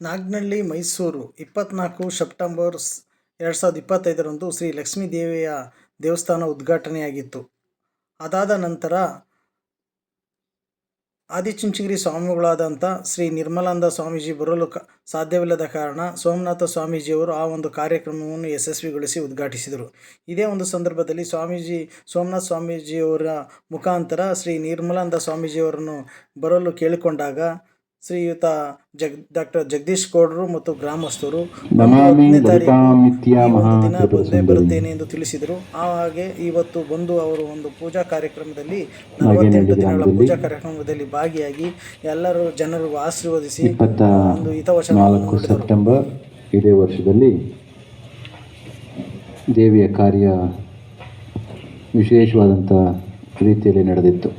ನಾಗ್ನಳ್ಳಿ, ಮೈಸೂರು ಇಪ್ಪತ್ತ್ನಾಲ್ಕು ಸೆಪ್ಟೆಂಬರ್ ಎರಡು ಸಾವಿರದ ಇಪ್ಪತ್ತೈದರಂದು ಶ್ರೀ ಲಕ್ಷ್ಮೀ ದೇವಿಯ ದೇವಸ್ಥಾನ ಉದ್ಘಾಟನೆಯಾಗಿತ್ತು. ಅದಾದ ನಂತರ ಆದಿಚುಂಚಗಿರಿ ಸ್ವಾಮಿಗಳಾದಂಥ ಶ್ರೀ ನಿರ್ಮಲಾನಂದ ಸ್ವಾಮೀಜಿ ಬರಲು ಕ, ಸಾಧ್ಯವಿಲ್ಲದ ಕಾರಣ ಸೋಮನಾಥ ಸ್ವಾಮೀಜಿಯವರು ಆ ಒಂದು ಕಾರ್ಯಕ್ರಮವನ್ನು ಯಶಸ್ವಿಗೊಳಿಸಿ ಉದ್ಘಾಟಿಸಿದರು. ಇದೇ ಒಂದು ಸಂದರ್ಭದಲ್ಲಿ ಸ್ವಾಮೀಜಿ, ಸೋಮನಾಥ ಸ್ವಾಮೀಜಿಯವರ ಮುಖಾಂತರ ಶ್ರೀ ನಿರ್ಮಲಾನಂದ ಸ್ವಾಮೀಜಿಯವರನ್ನು ಬರಲು ಕೇಳಿಕೊಂಡಾಗ ಶ್ರೀಯುತ ಜಗ್ ಡಾಕ್ಟರ್ ಜಗದೀಶ್ ಗೌಡರು ಮತ್ತು ಗ್ರಾಮಸ್ಥರು. ಹತ್ತನೇ ತಾರೀಕು ಬರುತ್ತೇನೆ ಎಂದು ತಿಳಿಸಿದರು. ಹಾಗೆ ಇವತ್ತು ಬಂದು ಅವರು ಒಂದು ಪೂಜಾ ಕಾರ್ಯಕ್ರಮದಲ್ಲಿ ನಲವತ್ತೆಂಟು ದಿನಗಳ ಪೂಜಾ ಕಾರ್ಯಕ್ರಮದಲ್ಲಿ ಭಾಗಿಯಾಗಿ ಎಲ್ಲರೂ ಜನರು ಆಶೀರ್ವದಿಸಿ ಒಂದು ಹಿತವಚನ ನಾಲ್ಕು ಸೆಪ್ಟೆಂಬರ್ ಇದೇ ವರ್ಷದಲ್ಲಿ ದೇವಿಯ ಕಾರ್ಯ ವಿಶೇಷವಾದಂಥ ರೀತಿಯಲ್ಲಿ ನಡೆದಿತ್ತು.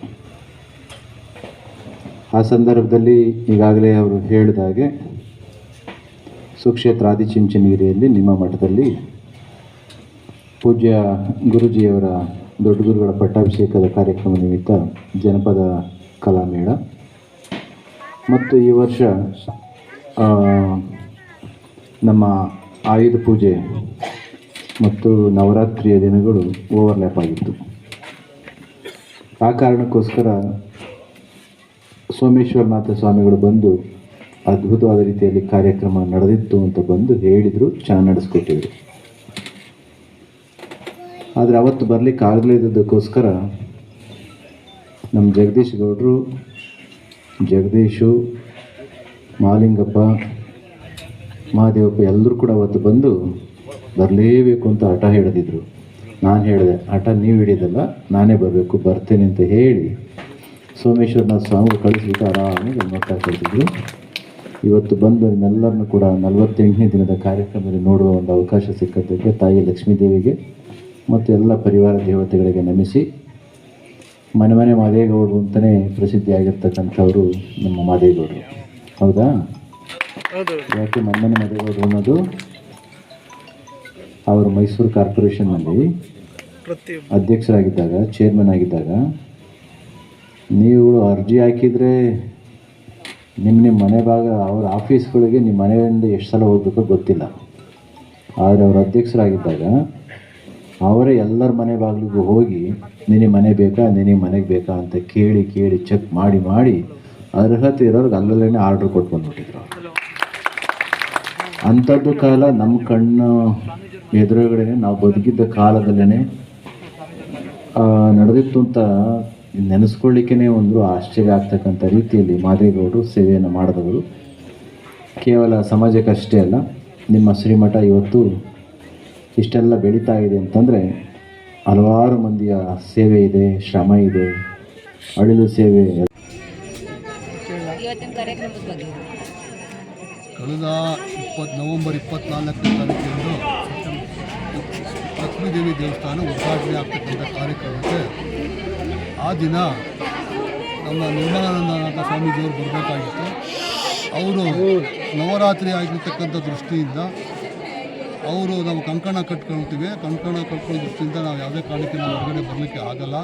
ಆ ಸಂದರ್ಭದಲ್ಲಿ ಈಗಾಗಲೇ ಅವರು ಹೇಳಿದ ಹಾಗೆ ಸುಕ್ಷೇತ್ರ ಆದಿಚುಂಚನಗಿರಿಯಲ್ಲಿ ನಿಮ್ಮ ಮಠದಲ್ಲಿ ಪೂಜ್ಯ ಗುರುಜಿಯವರ ದೊಡ್ಡ ಗುರುಗಳ ಪಟ್ಟಾಭಿಷೇಕದ ಕಾರ್ಯಕ್ರಮ ನಿಮಿತ್ತ ಜನಪದ ಕಲಾಮೇಳ ಮತ್ತು ಈ ವರ್ಷ ನಮ್ಮ ಆಯುಧ ಪೂಜೆ ಮತ್ತು ನವರಾತ್ರಿಯ ದಿನಗಳು ಓವರ್ಲ್ಯಾಪ್ ಆಗಿತ್ತು. ಆ ಕಾರಣಕ್ಕೋಸ್ಕರ ಸೋಮೇಶ್ವರನಾಥ ಸ್ವಾಮಿಗಳು ಬಂದು ಅದ್ಭುತವಾದ ರೀತಿಯಲ್ಲಿ ಕಾರ್ಯಕ್ರಮ ನಡೆದಿತ್ತು ಅಂತ ಬಂದು ಹೇಳಿದರು, ಚೆನ್ನಾಗಿ ನಡೆಸ್ಕೊಟ್ಟಿದ್ರು. ಆದರೆ ಅವತ್ತು ಬರಲಿಕ್ಕೆ ಆಗಲೇ ನಮ್ಮ ಜಗದೀಶ್ ಗೌಡರು, ಜಗದೀಶು, ಮಾಲಿಂಗಪ್ಪ, ಮಹಾದೇವಪ್ಪ ಎಲ್ಲರೂ ಕೂಡ ಅವತ್ತು ಬಂದು ಬರಲೇಬೇಕು ಅಂತ ಹಠ ಹಿಡಿದಿದ್ರು ನಾನು ಹೇಳಿದೆ, ಹಠ ನೀವು ಹಿಡಿದಲ್ಲ, ನಾನೇ ಬರಬೇಕು, ಬರ್ತೇನೆ ಅಂತ ಹೇಳಿ ಸೋಮೇಶ್ವರನಾಥ ಸ್ವಾಮಿ ಕಳಿಸ್ಬಿಟ್ಟು ಆರಾಮಾಗಿ ನೋಡ್ತಾ ಕಳಿಸಿದ್ರು ಇವತ್ತು ಬಂದು ನಿಮ್ಮೆಲ್ಲರನ್ನು ಕೂಡ ನಲವತ್ತೆಂಟನೇ ದಿನದ ಕಾರ್ಯಕ್ರಮದಲ್ಲಿ ನೋಡುವ ಒಂದು ಅವಕಾಶ ಸಿಕ್ಕದ್ದಕ್ಕೆ ತಾಯಿ ಲಕ್ಷ್ಮೀದೇವಿಗೆ ಮತ್ತು ಎಲ್ಲ ಪರಿವಾರ ದೇವತೆಗಳಿಗೆ ನಮಿಸಿ ಮನೆ ಮನೆ ಮಾದೇಗೌಡರು ಅಂತಲೇ ಪ್ರಸಿದ್ಧಿಯಾಗಿರ್ತಕ್ಕಂಥವರು ನಮ್ಮ ಮಾದೇಗೌಡರು. ಹೌದಾ? ಯಾಕೆ ಮನೆ ಮನೆ ಮಾದೇಗೌಡರು ಅನ್ನೋದು ಅವರು ಮೈಸೂರು ಕಾರ್ಪೊರೇಷನ್ನಲ್ಲಿ ಅಧ್ಯಕ್ಷರಾಗಿದ್ದಾಗ ಚೇರ್ಮನ್ ಆಗಿದ್ದಾಗ ನೀವು ಅರ್ಜಿ ಹಾಕಿದರೆ ನಿಮ್ಮ ನಿಮ್ಮ ಮನೆ ಭಾಗ, ಅವ್ರ ಆಫೀಸ್ಗಳಿಗೆ ನಿಮ್ಮ ಮನೆಯಿಂದ ಎಷ್ಟು ಸಲ ಹೋಗಬೇಕೋ ಗೊತ್ತಿಲ್ಲ. ಆದರೆ ಅವರು ಅಧ್ಯಕ್ಷರಾಗಿದ್ದಾಗ ಅವರೇ ಎಲ್ಲರ ಮನೆ ಬಾಗಿಲಿಗೂ ಹೋಗಿ, ನಿನಗೆ ಮನೆ ಬೇಕಾ, ನಿನಗೆ ಮನೆಗೆ ಬೇಕಾ ಅಂತ ಕೇಳಿ ಕೇಳಿ ಚೆಕ್ ಮಾಡಿ ಮಾಡಿ ಅರ್ಹತೆ ಇರೋರ್ಗೆ ಅಲ್ಲಲ್ಲೇ ಆರ್ಡ್ರ್ ಕೊಟ್ಟು ಬಂದ್ಬಿಟ್ಟಿದ್ರು ಅಂಥದ್ದು ಕಾಲ ನಮ್ಮ ಕಣ್ಣು ಎದುರುಗಡೆ ನಾವು ಬದುಕಿದ್ದ ಕಾಲದಲ್ಲೇ ನಡೆದಿತ್ತು ಅಂತ ನೆನೆಸ್ಕೊಳ್ಳಿಕ್ಕೇ ಒಂದು ಆಶ್ಚರ್ಯ ಆಗ್ತಕ್ಕಂಥ ರೀತಿಯಲ್ಲಿ ಮಾದೇಗೌಡರು ಸೇವೆಯನ್ನು ಮಾಡಿದವರು. ಕೇವಲ ಸಮಾಜಕ್ಕಷ್ಟೇ ಅಲ್ಲ ನಿಮ್ಮ ಶ್ರೀಮಠ ಇವತ್ತು ಇಷ್ಟೆಲ್ಲ ಬೆಳೀತಾ ಇದೆ ಅಂತಂದರೆ ಹಲವಾರು ಮಂದಿಯ ಸೇವೆ ಇದೆ ಶ್ರಮ ಇದೆ ಅಳಿಲು ಸೇವೆ ಇವತ್ತಿನ ಕಾರ್ಯಕ್ರಮದ ಬಗ್ಗೆ ಕಳೆದ ಇಪ್ಪತ್ತು ನವೆಂಬರ್ ಇಪ್ಪತ್ನಾಲ್ಕನೇ ತಾರೀಕಿನಂದು ಲಕ್ಷ್ಮೀದೇವಿ ದೇವಸ್ಥಾನ ಉದ್ಘಾಟನೆ ಆಗ್ತಕ್ಕಂಥ ಕಾರ್ಯಕ್ರಮಕ್ಕೆ ಆ ದಿನ ನಮ್ಮ ನಿರ್ಮಲಾನಂದನಾಥ ಸ್ವಾಮೀಜಿಯವರು ಬರಬೇಕಾಗಿತ್ತು. ಅವರು ನವರಾತ್ರಿ ಆಗಿರ್ತಕ್ಕಂಥ ದೃಷ್ಟಿಯಿಂದ ಅವರು ನಾವು ಕಂಕಣ ಕಟ್ಕೊಳ್ತೀವಿ. ಕಂಕಣ ಕಟ್ಕೊಳ್ಳೋ ದೃಷ್ಟಿಯಿಂದ ನಾವು ಯಾವುದೇ ಕಾರಣಕ್ಕೆ ನಾವು ಹೊರಗಡೆ ಬರಲಿಕ್ಕೆ ಆಗಲ್ಲ.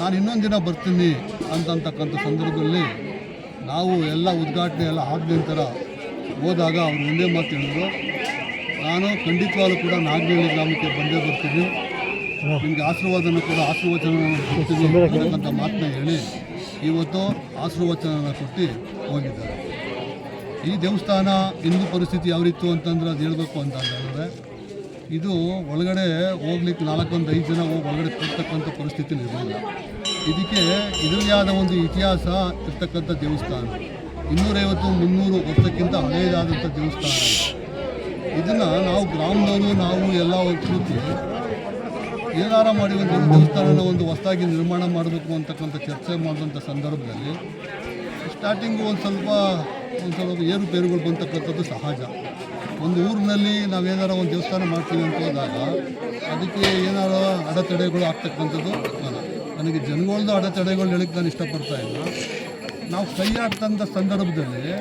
ನಾನು ಇನ್ನೊಂದು ದಿನ ಬರ್ತೀನಿ ಅಂತಂತಕ್ಕಂಥ ಸಂದರ್ಭದಲ್ಲಿ ನಾವು ಎಲ್ಲ ಉದ್ಘಾಟನೆ ಎಲ್ಲ ಆದ ನಂತರ ಹೋದಾಗ ಅವರು ಒಂದೇ ಮಾತು ಹೇಳಿದ್ರು. ನಾನು ಖಂಡಿತವಾಗಲೂ ಕೂಡ ನಾಗನಹಳ್ಳಿ ಗ್ರಾಮಕ್ಕೆ ಬಂದೇ ಬರ್ತೀನಿ. ನಿಮಗೆ ಆಶೀರ್ವಾದನ ಕೂಡ ಆಶೀರ್ವಚನ ಕೊಟ್ಟಿದ್ದೀವಿ ಮಾತನ್ನ ಹೇಳಿ ಇವತ್ತು ಆಶೀರ್ವಚನ ಕೊಟ್ಟು ಹೋಗಿದ್ದಾರೆ. ಈ ದೇವಸ್ಥಾನ ಹಿಂದೂ ಪರಿಸ್ಥಿತಿ ಯಾವರಿತ್ತು ರೀತಿ ಅಂತಂದ್ರೆ ಅದು ಹೇಳಬೇಕು ಅಂತ ಹೇಳಿದ್ರೆ ಇದು ಒಳಗಡೆ ಹೋಗ್ಲಿಕ್ಕೆ ನಾಲ್ಕೊಂದು ಐದು ಜನ ಹೋಗಿ ಒಳಗಡೆ ಕೂರ್ತಕ್ಕಂಥ ಪರಿಸ್ಥಿತಿ ಇರಲಿಲ್ಲ. ಇದಕ್ಕೆ ಇದರಲ್ಲಿ ಆದ ಒಂದು ಇತಿಹಾಸ ಇರ್ತಕ್ಕಂಥ ದೇವಸ್ಥಾನ. ಇನ್ನೂರೈವತ್ತು ಮುನ್ನೂರು ವರ್ಷಕ್ಕಿಂತ ಹಳೆಯದಾದಂಥ ದೇವಸ್ಥಾನ. ಇದನ್ನು ನಾವು ಗ್ರಾಮದವರು ನಾವು ಎಲ್ಲ ಕೂತು ಏನಾರ ಮಾಡಿ ಒಂದು ದೇವಸ್ಥಾನನ ಒಂದು ಹೊಸದಾಗಿ ನಿರ್ಮಾಣ ಮಾಡಬೇಕು ಅಂತಕ್ಕಂಥ ಚರ್ಚೆ ಮಾಡಿದಂಥ ಸಂದರ್ಭದಲ್ಲಿ ಸ್ಟಾರ್ಟಿಂಗು ಒಂದು ಸ್ವಲ್ಪ ಒಂದು ಸ್ವಲ್ಪ ಏರುಪೇರುಗಳು ಬಂತಕ್ಕಂಥದ್ದು ಸಹಜ. ಒಂದು ಊರಿನಲ್ಲಿ ನಾವೇನಾರ ಒಂದು ದೇವಸ್ಥಾನ ಮಾಡ್ತೀವಿ ಅಂತ ಹೋದಾಗ ಅದಕ್ಕೆ ಏನಾರ ಅಡೆತಡೆಗಳು ಆಗ್ತಕ್ಕಂಥದ್ದು ನನಗೆ ಜನಗಳದ್ದು ಅಡೆತಡೆಗಳು ಹೇಳಕ್ಕೆ ನಾನು ಇಷ್ಟಪಡ್ತಾ ಇಲ್ಲ. ನಾವು ಕೈ ಆಗ್ತಂಥ ಸಂದರ್ಭದಲ್ಲಿ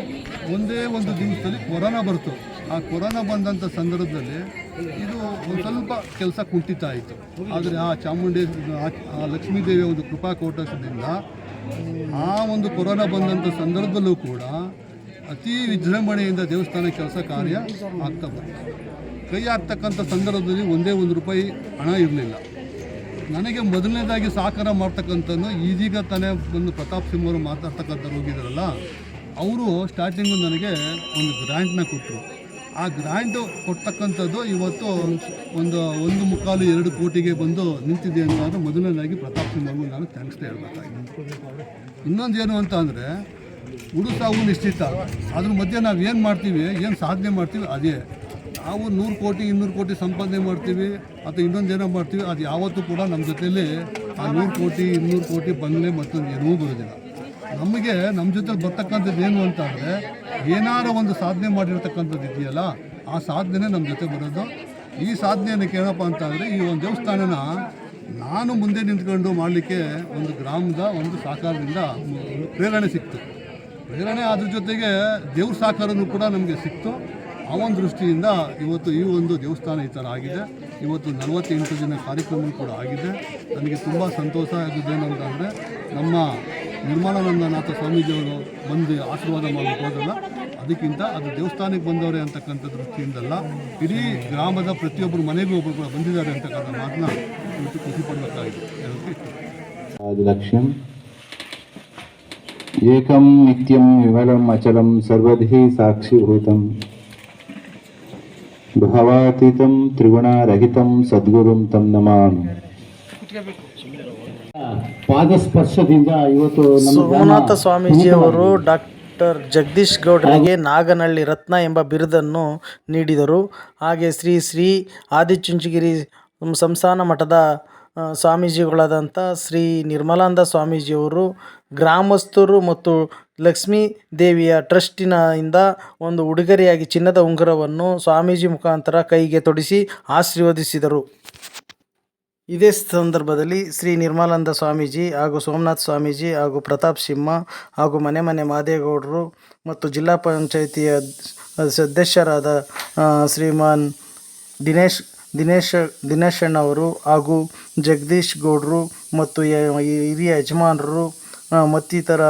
ಒಂದೇ ಒಂದು ದಿವಸದಲ್ಲಿ ಕೊರೋನಾ ಬರ್ತು. ಆ ಕೊರೋನಾ ಬಂದಂಥ ಸಂದರ್ಭದಲ್ಲಿ ಇದು ಒಂದು ಸ್ವಲ್ಪ ಕೆಲಸ ಕುಂಠಿತ ಆಯಿತು. ಆದರೆ ಆ ಚಾಮುಂಡಿ, ಆ- ಲಕ್ಷ್ಮೀದೇವಿ ಲಕ್ಷ್ಮೀದೇವಿಯ ಒಂದು ಕೃಪಾ ಕೋಟಸದಿಂದ ಆ ಒಂದು ಕೊರೋನಾ ಬಂದಂಥ ಸಂದರ್ಭದಲ್ಲೂ ಕೂಡ ಅತಿ ವಿಜೃಂಭಣೆಯಿಂದ ದೇವಸ್ಥಾನ ಕೆಲಸ ಕಾರ್ಯ ಆಗ್ತಾ ಬರ್ತದೆ ಕೈ ಹಾಕ್ತಕ್ಕಂಥ ಸಂದರ್ಭದಲ್ಲಿ ಒಂದೇ ಒಂದು ರೂಪಾಯಿ ಹಣ ಇರಲಿಲ್ಲ. ನನಗೆ ಮೊದಲನೇದಾಗಿ ಸಹಕಾರ ಮಾಡ್ತಕ್ಕಂಥದ್ದು ಈಗೀಗ ತಾನೇ ಬಂದು ಪ್ರತಾಪ್ ಸಿಂಹ ಅವರು ಮಾತಾಡ್ತಕ್ಕಂಥ ಹೋಗಿದ್ದಾರಲ್ಲ ಅವರು ಸ್ಟಾರ್ಟಿಂಗು ನನಗೆ ಒಂದು ಗ್ರ್ಯಾಂಟ್ನ ಕೊಟ್ಟರು ಆ ಗ್ರ್ಯಾಂಡ್ ಕೊಡ್ತಕ್ಕಂಥದ್ದು ಇವತ್ತು ಒಂದು ಒಂದು ಮುಕ್ಕಾಲು ಎರಡು ಕೋಟಿಗೆ ಬಂದು ನಿಂತಿದೆ ಅಂತಂದ್ರೆ ಮೊದಲನೇದಾಗಿ ಪ್ರತಾಪ್ ಸಿಂಗ್ ಅವರು ನಾನು ಥ್ಯಾಂಕ್ಸ್ ಹೇಳ್ಬೇಕಾಗಿದೆ ಇನ್ನೊಂದೇನು ಅಂತ ಅಂದರೆ, ಉಡುಸಾವು ನಿಶ್ಚಿತ. ಅದ್ರ ಮಧ್ಯೆ ನಾವು ಏನು ಮಾಡ್ತೀವಿ, ಏನು ಸಾಧನೆ ಮಾಡ್ತೀವಿ, ಅದೇ. ನಾವು ನೂರು ಕೋಟಿ, ಇನ್ನೂರು ಕೋಟಿ ಸಂಪಾದನೆ ಮಾಡ್ತೀವಿ, ಅಥವಾ ಇನ್ನೊಂದೇನೋ ಮಾಡ್ತೀವಿ, ಅದು ಯಾವತ್ತೂ ಕೂಡ ನಮ್ಮ ಜೊತೆಯಲ್ಲಿ ಆ ನೂರು ಕೋಟಿ, ಇನ್ನೂರು ಕೋಟಿ ಬಂಗಲೆ ಮತ್ತೊಂದು ಏನೂ ಬರೋದಿಲ್ಲ. ನಮಗೆ ನಮ್ಮ ಜೊತೆ ಬರ್ತಕ್ಕಂಥದ್ದು ಏನು ಅಂತ ಅಂದರೆ ಏನಾರ ಒಂದು ಸಾಧನೆ ಮಾಡಿರ್ತಕ್ಕಂಥದ್ದು ಇದೆಯಲ್ಲ, ಆ ಸಾಧನೆ ನಮ್ಮ ಜೊತೆ ಬರೋದು. ಈ ಸಾಧನೆಯನ್ನು ಕೇಳಪ್ಪ ಅಂತ ಅಂದರೆ ಈ ಒಂದು ದೇವಸ್ಥಾನನ ನಾನು ಮುಂದೆ ನಿಂತ್ಕೊಂಡು ಮಾಡಲಿಕ್ಕೆ ಒಂದು ಗ್ರಾಮದ ಒಂದು ಸಹಕಾರದಿಂದ ಪ್ರೇರಣೆ ಸಿಕ್ತು. ಪ್ರೇರಣೆ ಅದ್ರ ಜೊತೆಗೆ ದೇವ್ರ ಸಹಕಾರನೂ ಕೂಡ ನಮಗೆ ಸಿಕ್ತು. ಆ ಒಂದು ದೃಷ್ಟಿಯಿಂದ ಇವತ್ತು ಈ ಒಂದು ದೇವಸ್ಥಾನ ಈ ಥರ ಆಗಿದೆ. ಇವತ್ತು ನಲವತ್ತೆಂಟು ದಿನ ಕಾರ್ಯಕ್ರಮ ಕೂಡ ಆಗಿದೆ. ನನಗೆ ತುಂಬ ಸಂತೋಷ ಆಗೋದೇನು ಅಂತಂದರೆ ನಮ್ಮ ನಿರ್ಮಲಾನಂದನಾಥ ಸ್ವಾಮೀಜಿಯವರು ಬಂದು ಆಶೀರ್ವಾದ ಮಾಡಲಿಕ್ಕೆ ಹೋದಲ್ಲ ಅದಕ್ಕಿಂತ ಅದು ದೇವಸ್ಥಾನಕ್ಕೆ ಬಂದವರೇ ಅಂತಕ್ಕಂಥ ದೃಷ್ಟಿಯಿಂದಲ್ಲ, ಇಡೀ ಗ್ರಾಮದ ಪ್ರತಿಯೊಬ್ಬರು ಮನೆಗೂ ಒಬ್ಬರು ಕೂಡ ಬಂದಿದ್ದಾರೆ ಅಂತಕ್ಕಂಥ ಮಾತನ್ನ ಇವತ್ತು ಖುಷಿ ಪಡಬೇಕಾಗಿದೆ. ಲಕ್ಷ್ಯಂ ಏಕಂ ನಿತ್ಯಂ ವಿಮಲಂ ಅಚಲಂ ಸರ್ವಧಿ ಸಾಕ್ಷಿಭೂತಂ ಭಾವಾತೀತಂ ತ್ರಿಗುಣಾರಹಿತಂ ಸದ್ಗುರುಂ ತಂ ನಮಾಮಿ. ಪಾದಸ್ಪರ್ಶದಿಂದ ಇವತ್ತು ಸೋಮನಾಥ ಸ್ವಾಮೀಜಿಯವರು ಡಾಕ್ಟರ್ ಜಗದೀಶ್ ಗೌಡರಿಗೆ ನಾಗನಹಳ್ಳಿ ರತ್ನ ಎಂಬ ಬಿರುದನ್ನು ನೀಡಿದರು. ಹಾಗೆ ಶ್ರೀ ಶ್ರೀ ಆದಿಚುಂಚಗಿರಿ ಸಂಸ್ಥಾನ ಮಠದ ಸ್ವಾಮೀಜಿಗಳಾದಂಥ ಶ್ರೀ ನಿರ್ಮಲಾನಂದ ಸ್ವಾಮೀಜಿಯವರು ಗ್ರಾಮಸ್ಥರು ಮತ್ತು ಲಕ್ಷ್ಮೀ ದೇವಿಯ ಟ್ರಸ್ಟಿನ ಇಂದ ಒಂದು ಉಡುಗೊರೆಯಾಗಿ ಚಿನ್ನದ ಉಂಗುರವನ್ನು ಸ್ವಾಮೀಜಿ ಮುಖಾಂತರ ಕೈಗೆ ತೊಡಿಸಿ ಆಶೀರ್ವದಿಸಿದರು. ಇದೇ ಸಂದರ್ಭದಲ್ಲಿ ಶ್ರೀ ನಿರ್ಮಲಾನಂದ ಸ್ವಾಮೀಜಿ ಹಾಗೂ ಸೋಮನಾಥ್ ಸ್ವಾಮೀಜಿ ಹಾಗೂ ಪ್ರತಾಪ್ ಸಿಂಹ ಹಾಗೂ ಮನೆ ಮನೆ ಮಾದೇಗೌಡರು ಮತ್ತು ಜಿಲ್ಲಾ ಪಂಚಾಯಿತಿಯ ಸದಸ್ಯರಾದ ಶ್ರೀಮಾನ್ ದಿನೇಶ್ ದಿನೇಶ್ ದಿನೇಶಣ್ಣವರು ಹಾಗೂ ಜಗದೀಶ್ ಗೌಡರು ಮತ್ತು ಹಿರಿಯ ಯಜಮಾನರು ಮತ್ತಿತರ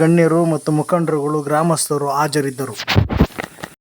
ಗಣ್ಯರು ಮತ್ತು ಮುಖಂಡರುಗಳು, ಗ್ರಾಮಸ್ಥರು ಹಾಜರಿದ್ದರು.